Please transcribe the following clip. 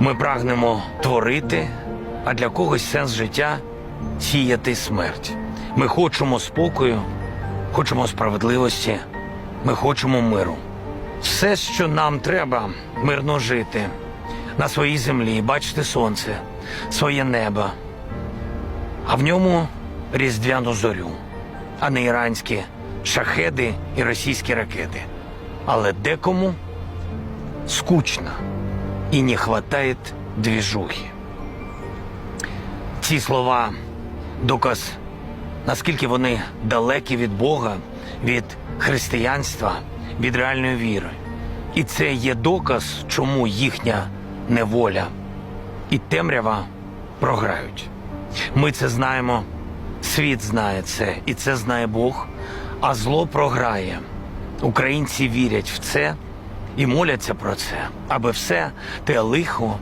Ми прагнемо творити, а для когось сенс життя сіяти смерть. Ми хочемо спокою, хочемо справедливості, ми хочемо миру. Все, що нам треба, мирно жити на своїй землі, бачити сонце, своє небо, а в ньому різдвяну зорю, а не іранські шахеди і російські ракети. Але декому скучно і не хватает двіжухи. Ці слова доказ, наскільки вони далекі від Бога, від християнства, від реальної віри. І це є доказ, чому їхня неволя і темрява програють. Ми це знаємо, світ знає це, і це знає Бог, а зло програє. Українці вірять в це і моляться про це, аби все те лихо